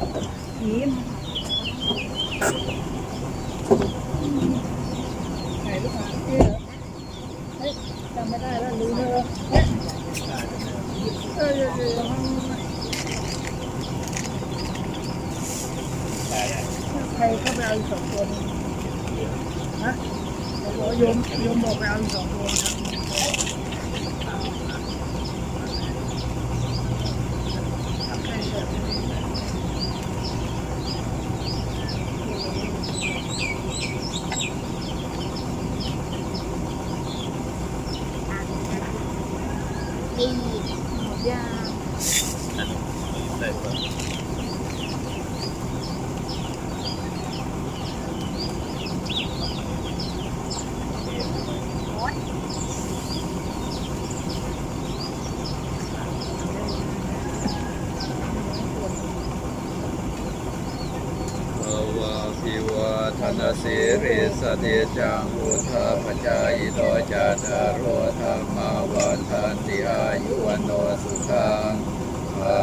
ยิ้มไหนลูกหมาเชื่อเฮ้ยจำไม่ได้แล้วลืมเลยเนี่ยเออเออเออใครเข้าไปเอาอีกสองตัวนี้ฮะบอกว่าโยมโยมบอกไปเอาอีกสองตัวนครับ hati moja you uh, ธนสิริสติจังอุทาปจายโตจาตารโรธรรมาวันทันติอายุวันโนสุขังภา